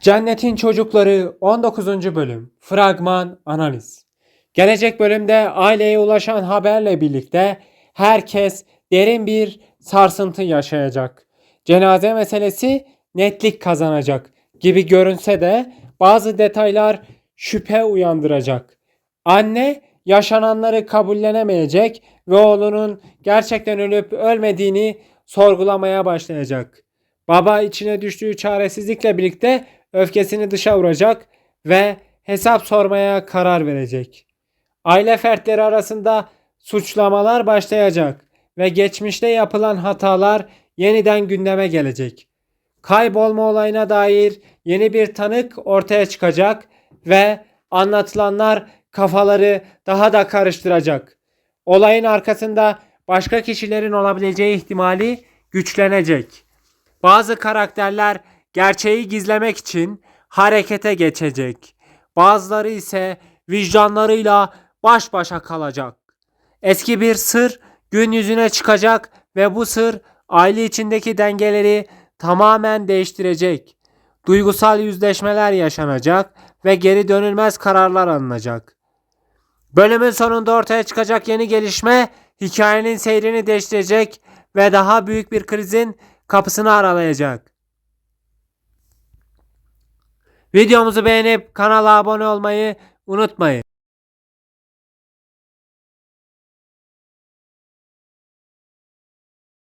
Cennetin Çocukları 19. bölüm Fragman Analiz Gelecek bölümde aileye ulaşan haberle birlikte herkes derin bir sarsıntı yaşayacak. Cenaze meselesi netlik kazanacak gibi görünse de bazı detaylar şüphe uyandıracak. Anne yaşananları kabullenemeyecek ve oğlunun gerçekten ölüp ölmediğini sorgulamaya başlayacak. Baba içine düştüğü çaresizlikle birlikte öfkesini dışa vuracak ve hesap sormaya karar verecek. Aile fertleri arasında suçlamalar başlayacak ve geçmişte yapılan hatalar yeniden gündeme gelecek. Kaybolma olayına dair yeni bir tanık ortaya çıkacak ve anlatılanlar kafaları daha da karıştıracak. Olayın arkasında başka kişilerin olabileceği ihtimali güçlenecek. Bazı karakterler gerçeği gizlemek için harekete geçecek. Bazıları ise vicdanlarıyla baş başa kalacak. Eski bir sır gün yüzüne çıkacak ve bu sır aile içindeki dengeleri tamamen değiştirecek. Duygusal yüzleşmeler yaşanacak ve geri dönülmez kararlar alınacak. Bölümün sonunda ortaya çıkacak yeni gelişme hikayenin seyrini değiştirecek ve daha büyük bir krizin kapısını aralayacak. Videomuzu beğenip kanala abone olmayı unutmayın.